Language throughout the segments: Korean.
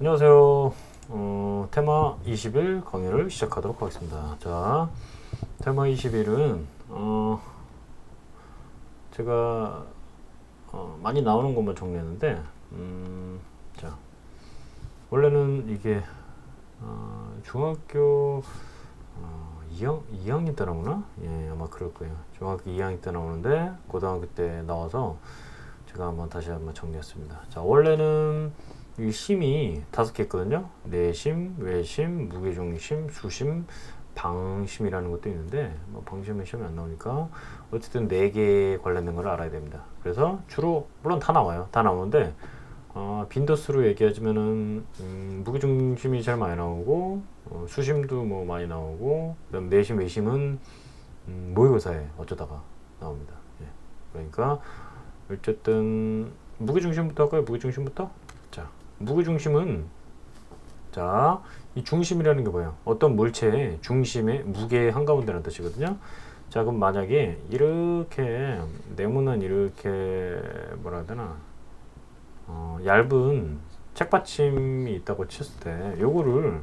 안녕하세요. 어, 테마 20일 강의를 시작하도록 하겠습니다. 자, 테마 20일은 어, 제가 어, 많이 나오는 것만 정리했는데, 음, 자, 원래는 이게 어, 중학교 어, 2학, 2학년 때 나오나? 예, 아마 그럴 거예요. 중학교 2학년 때 나오는데 고등학교 때 나와서 제가 한번 다시 한번 정리했습니다. 자, 원래는 이 심이 다섯 개 있거든요. 내심, 외심, 무게중심, 수심, 방심이라는 것도 있는데 뭐 방심은 시험에 안 나오니까 어쨌든 네 개 관련된 걸 알아야 됩니다. 그래서 주로 물론 다 나와요. 다 나오는데 어, 빈도수로 얘기하자면은 음, 무게중심이 제일 많이 나오고 어, 수심도 뭐 많이 나오고 그다음 내심, 외심은 음, 모의고사에 어쩌다가 나옵니다. 예. 그러니까 어쨌든 무게중심부터 할까요? 무게중심부터? 자, 무게중심은 자, 이 중심이라는 게 뭐예요? 어떤 물체의 중심의 무게의 한가운데라는 뜻이거든요. 자, 그럼 만약에 이렇게 네모난 이렇게 뭐라 해야 되나? 어, 얇은 책받침이 있다고 쳤을 때 요거를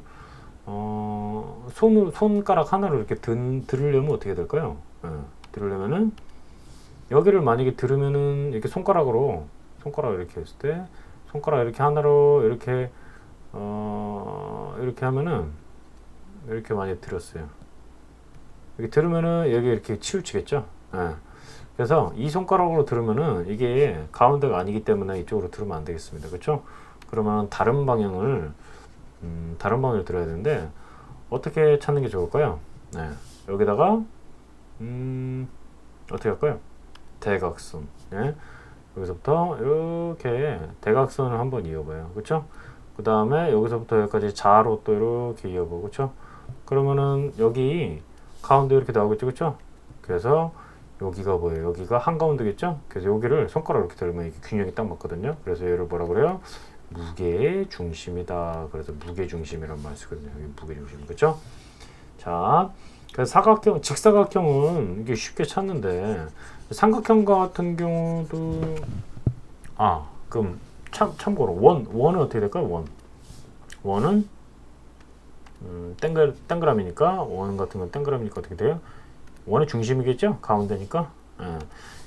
어, 손 손가락 하나로 이렇게 든, 들으려면 어떻게 될까요? 예, 들으려면은 여기를 만약에 들으면은 이렇게 손가락으로 손가락 이렇게 했을 때 손가락 이렇게 하나로 이렇게 어 이렇게 하면은 이렇게 많이 들었어요. 이렇게 들으면은 여기 이렇게 치우치겠죠. 예. 그래서 이 손가락으로 들으면은 이게 가운데가 아니기 때문에 이쪽으로 들으면 안 되겠습니다. 그렇죠? 그러면 다른 방향을 음, 다른 방향을 들어야 되는데 어떻게 찾는 게 좋을까요? 네. 여기다가 음, 어떻게 할까요? 대각선. 예? 여기서부터 이렇게 대각선을 한번 이어봐요. 그렇죠? 그 다음에 여기서부터 여기까지 자로 또 이렇게 이어보고 그렇죠? 그러면은 여기 가운데 이렇게 나오겠죠, 그렇죠? 그래서 여기가 뭐예요? 여기가 한가운데겠죠? 그래서 여기를 손가락으로 이렇게 들면 이게 균형이 딱 맞거든요. 그래서 얘를 뭐라 그래요? 무게의 중심이다. 그래서 무게 중심이란 말 쓰거든요. 무게 중심, 그렇죠? 자, 그래서 사각형, 직사각형은 이게 쉽게 찾는데 삼각형 같은 경우도 아 그럼 참 참고로 원 원은 어떻게 될까요? 원 원은 음, 땡글 땡그라미니까 원 같은 건 땡그라미니까 어떻게 돼요? 원의 중심이겠죠? 가운데니까. 예.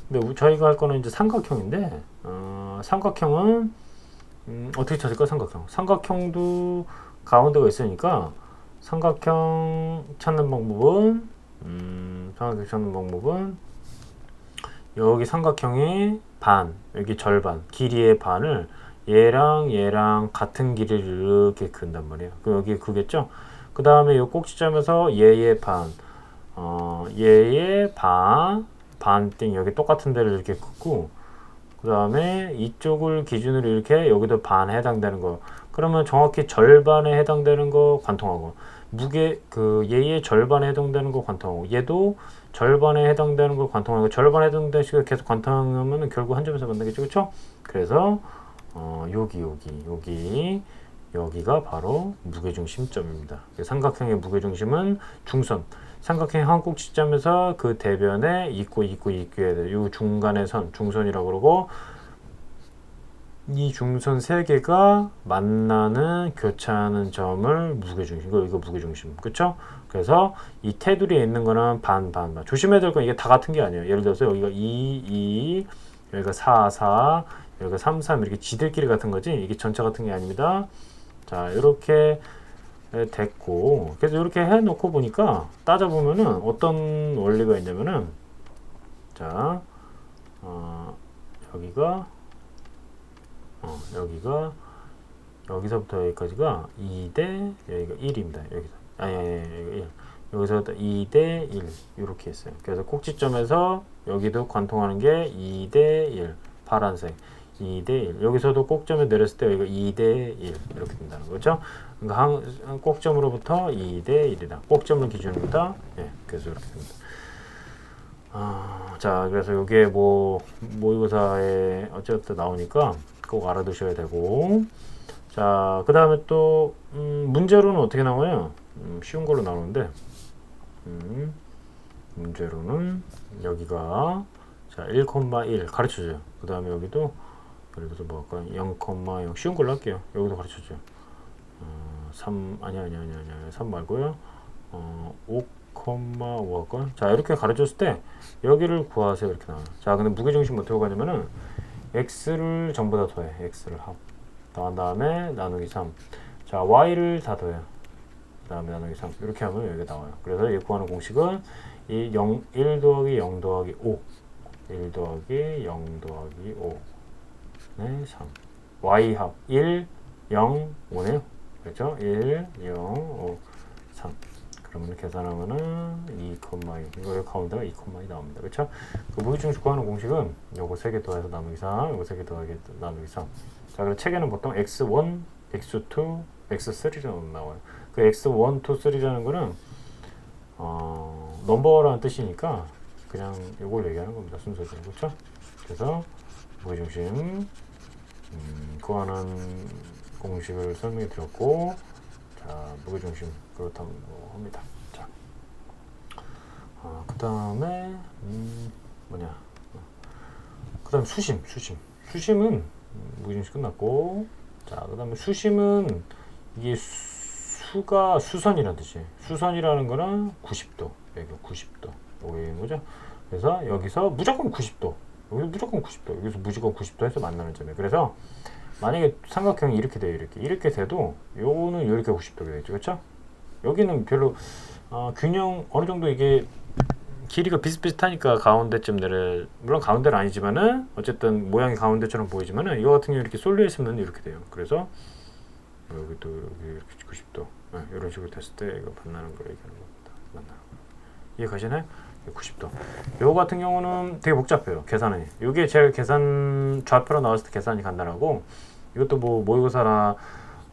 근데 우- 저희가 할 거는 이제 삼각형인데 어, 삼각형은 음, 어떻게 찾을까? 삼각형. 삼각형도 가운데가 있으니까 삼각형 찾는 방법은 음, 삼각형 찾는 방법은 여기 삼각형의 반, 여기 절반, 길이의 반을 얘랑 얘랑 같은 길이를 이렇게 그은단 말이에요. 그 여기 그겠죠? 그 다음에 이 꼭지점에서 얘의 반, 어, 얘의 반, 반띵 여기 똑같은 데를 이렇게 긋고 그 다음에 이쪽을 기준으로 이렇게 여기도 반에 해당되는 거. 그러면 정확히 절반에 해당되는 거 관통하고 무게 그 얘의 절반에 해당되는 거 관통하고 얘도 절반에 해당되는 걸 관통하고 절반에 해당되는 식을 계속 관통하면 결국 한 점에서 만나겠죠, 그렇죠? 그래서 어, 여기 여기 여기 여기가 바로 무게중심점입니다. 삼각형의 무게중심은 중선. 삼각형 한 꼭지점에서 그 대변에 있고 있고 있고야 돼. 이 중간의 선 중선이라고 그러고 이 중선 세 개가 만나는 교차하는 점을 무게중심. 이거 이거 무게중심. 그렇죠? 그래서 이 테두리에 있는 거는 반, 반, 반. 조심해야 될 건 이게 다 같은 게 아니에요. 예를 들어서 여기가 2, 2, 여기가 4, 4, 여기가 3, 3 이렇게 지들끼리 같은 거지. 이게 전체 같은 게 아닙니다. 자, 이렇게 됐고. 그래서 이렇게 해 놓고 보니까 따져 보면은 어떤 원리가 있냐면은 자, 어, 여기가 어, 여기가 여기서부터 여기까지가 2대 여기가 1입니다. 여기서 아니 아니, 아니 여기 1. 여기서 2대 1 이렇게 했어요. 그래서 꼭지점에서 여기도 관통하는 게 2대 1 파란색 2대 1 여기서도 꼭점에 내렸을 때 여기가 2대 1 이렇게 된다는 거죠. 그러니까 한, 한 꼭점으로부터 2대 1이다. 꼭점을 기준으로다. 예, 그래서 이렇게 됩니다. 아, 자, 그래서 이게 뭐 모의고사에 어쨌든 나오니까 꼭 알아두셔야 되고, 자, 그 다음에 또 음, 문제로는 어떻게 나와요? 음, 쉬운 걸로 나오는데, 음, 문제로는 여기가 자 1,1 가르쳐줘요. 그 다음에 여기도 예를 들어서 뭐 할까요? 0,0 쉬운 걸로 할게요. 여기도 가르쳐줘요. 3 아니 아니 아니 아니 3 말고요. 어, 5,5건. 자, 이렇게 가르쳤을 때 여기를 구하세요. 이렇게 나와요. 자, 근데 무게 중심 어떻게 가냐면은 x를 전부 다 더해. x를 합. 더한 다음에 나누기 3. 자, y를 다 더해. 그 다음에 나누기 3. 이렇게 하면 여기가 나와요. 그래서 이 구하는 공식은 이 0, 1 더하기 0 더하기 5. 1 더하기 0 더하기 5. 네, 3. y 합 1, 0, 5네요. 그렇죠? 1, 0, 5, 3. 그러면 계산하면은 2, 2. 이거 가운데가 2, 2 나옵니다. 그렇죠? 그 무게중심 구하는 공식은 요거 3개 더해서 나누기 3, 요거 3개 더하기 나누기 3. 자, 그럼 책에는 보통 x1, x2, x3라고 나와요. 그 x1, 2, 3라는 거는 어, 넘버라는 뜻이니까 그냥 이걸 얘기하는 겁니다. 순서대로. 그렇죠? 그래서 무게중심 음, 구하는 공식을 설명해 드렸고 자, 무게중심 그렇다고 합니다. 자, 아, 그 다음에 음, 뭐냐? 그 다음 수심, 수심. 수심은 음, 무게중심 끝났고 자, 그 다음에 수심은 이게 수가 수선이라는 뜻이에요. 수선이라는 거는 90도, 여기 90도, 여기 거죠. 그래서 여기서 무조건 90도, 여기 무조건 90도, 여기서 무조건 90도에서 만나는 점이에요. 그래서 만약에 삼각형이 이렇게 돼요, 이렇게 이렇게 돼도 요거는 이렇게 90도가 되겠죠, 그렇죠? 여기는 별로 어, 균형 어느 정도 이게 길이가 비슷비슷하니까 가운데쯤 내려 물론 가운데는 아니지만은 어쨌든 모양이 가운데처럼 보이지만은 이거 같은 경우 이렇게 쏠려 있으면 이렇게 돼요. 그래서 여기도 여기 이렇게 90도 네, 이런 식으로 됐을 때 이거 만나는 걸 얘기하는 겁니다. 만나는 거. 이해 가시나요? 90도. 요거 같은 경우는 되게 복잡해요. 계산이. 요게 제일 계산 좌표로 나왔을 때 계산이 간단하고 이것도 뭐 모의고사나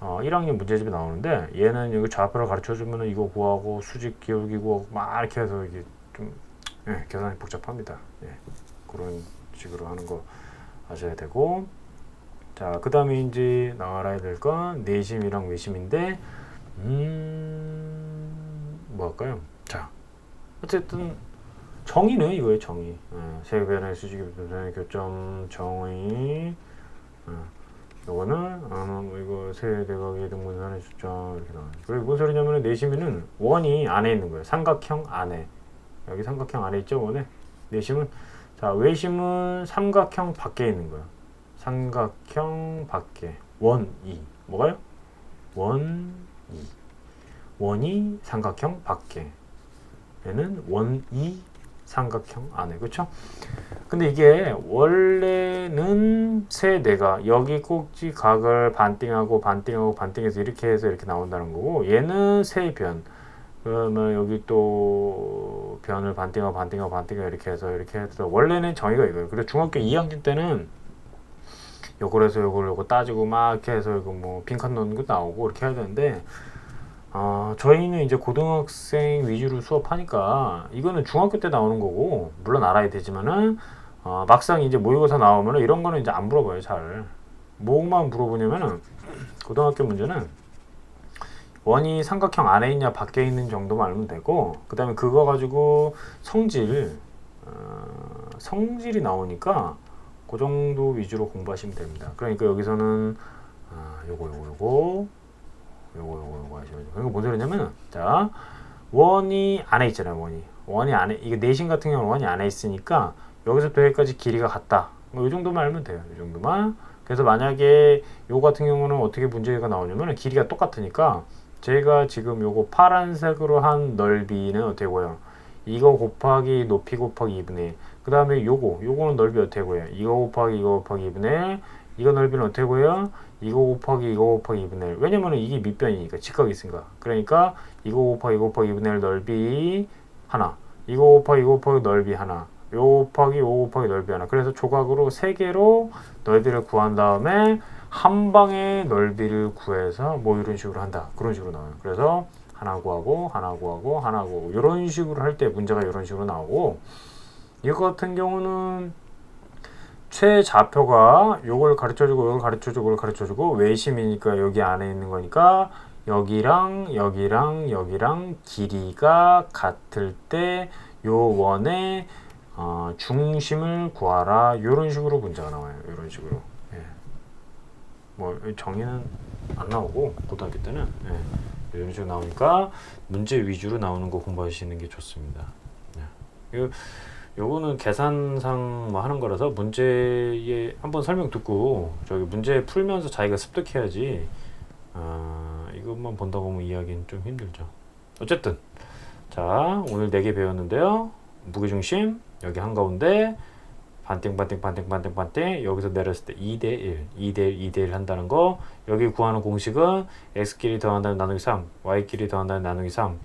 어, 1학년 문제집이 나오는데 얘는 여기 좌표를 가르쳐 주면은 이거 구하고 수직 기울기 구하고 막 이렇게 해서 이게 좀 예, 계산이 복잡합니다. 예, 그런 식으로 하는 거 아셔야 되고 자, 그 다음에 이제 나와야 될 건 내심이랑 외심인데, 음, 뭐 할까요? 자, 어쨌든 정의는 이거예요, 정의. 예, 세변의 수직의 교점 정의. 예, 요거는 아, 뭐 이거 세 대각의 등분선의 수점 이렇게 나와요. 그리고 무슨 소리냐면 내심이는 원이 안에 있는 거예요. 삼각형 안에. 여기 삼각형 안에 있죠, 원에. 내심은 자, 외심은 삼각형 밖에 있는 거예요. 삼각형 밖에 원, 이 뭐가요? 원, 이 원이 삼각형 밖에 얘는 원, 이 삼각형 안에 그렇죠? 근데 이게 원래는 세 대가 여기 꼭지 각을 반띵하고 반띵하고 반띵해서 이렇게 해서 이렇게 나온다는 거고 얘는 세 변 그러면 여기 또 변을 반띵하고 반띵하고 반띵하고 이렇게 해서 이렇게 해서 원래는 정의가 이거예요. 그래서 중학교 2학년 때는 요걸 해서 요걸 요거 따지고 막 이렇게 해서 이거 뭐 빈칸 넣는 것도 나오고 이렇게 해야 되는데 어, 저희는 이제 고등학생 위주로 수업하니까 이거는 중학교 때 나오는 거고 물론 알아야 되지만은 어, 막상 이제 모의고사 나오면은 이런 거는 이제 안 물어봐요 잘 뭐만 물어보냐면은 고등학교 문제는 원이 삼각형 안에 있냐 밖에 있는 정도만 알면 되고 그 다음에 그거 가지고 성질 어, 성질이 나오니까 그 정도 위주로 공부하시면 됩니다. 그러니까 여기서는 아, 요거 요거 요거 요거 요거 요거 하시면 돼요. 그러니까 뭔 소리냐면 자 원이 안에 있잖아요. 원이 원이 안에 이게 내신 같은 경우는 원이 안에 있으니까 여기서부터 여기까지 길이가 같다. 뭐 이 정도만 알면 돼요. 이 정도만. 그래서 만약에 요 같은 경우는 어떻게 문제가 나오냐면 길이가 똑같으니까 제가 지금 요거 파란색으로 한 넓이는 어떻게 보여? 이거 곱하기 높이 곱하기 2분의 1. 그 다음에 요거, 요거는 넓이 어떻게 구해요? 이거 곱하기 이거 곱하기 2분의 1. 이거 넓이는 어떻게 구해요? 이거 곱하기 이거 곱하기 2분의 1. 왜냐면은 이게 밑변이니까, 직각이 있으니까. 그러니까 이거 곱하기 이거 곱하기 2분의 1 넓이 하나. 이거 곱하기 이거 곱하기 넓이 하나. 요 곱하기 요 곱하기 넓이 하나. 그래서 조각으로 세 개로 넓이를 구한 다음에 한 방에 넓이를 구해서 뭐 이런 식으로 한다. 그런 식으로 나와요. 그래서 하나 구하고 하나 구하고 하나 구하고 이런 식으로 할 때 문제가 이런 식으로 나오고 이거 같은 경우는 최좌표가 요걸 가르쳐주고 요걸 가르쳐주고 요걸 가르쳐주고 외심이니까 여기 안에 있는 거니까 여기랑 여기랑 여기랑 길이가 같을 때 요 원의 어, 중심을 구하라 이런 식으로 문제가 나와요 이런 식으로 예. 뭐 정의는 안 나오고 고등학교 때는 예, 이런 식으로 나오니까 문제 위주로 나오는 거 공부하시는 게 좋습니다. 예. 요 요거는 계산상 뭐 하는 거라서 문제에 한번 설명 듣고 저기 문제 풀면서 자기가 습득해야지 아 이것만 본다고 하면 이해하기는 좀 힘들죠. 어쨌든 자 오늘 네 개 배웠는데요. 무게중심 여기 한가운데 반띵 반띵 반띵 반띵 반띵 여기서 내렸을 때 2대 1 2대 1 2대 1 한다는 거 여기 구하는 공식은 x끼리 더한다는 나누기 3 y끼리 더한다는 나누기 3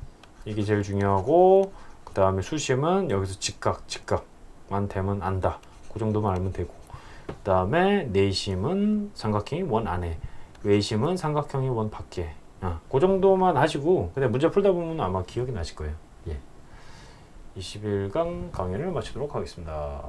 이게 제일 중요하고 그 다음에 수심은 여기서 직각 직각만 되면 안다. 그 정도만 알면 되고. 그 다음에 내심은 삼각형이 원 안에 외심은 삼각형이 원 밖에. 아, 그 정도만 하시고 근데 문제 풀다 보면 아마 기억이 나실 거예요. 예. 21강 강연을 마치도록 하겠습니다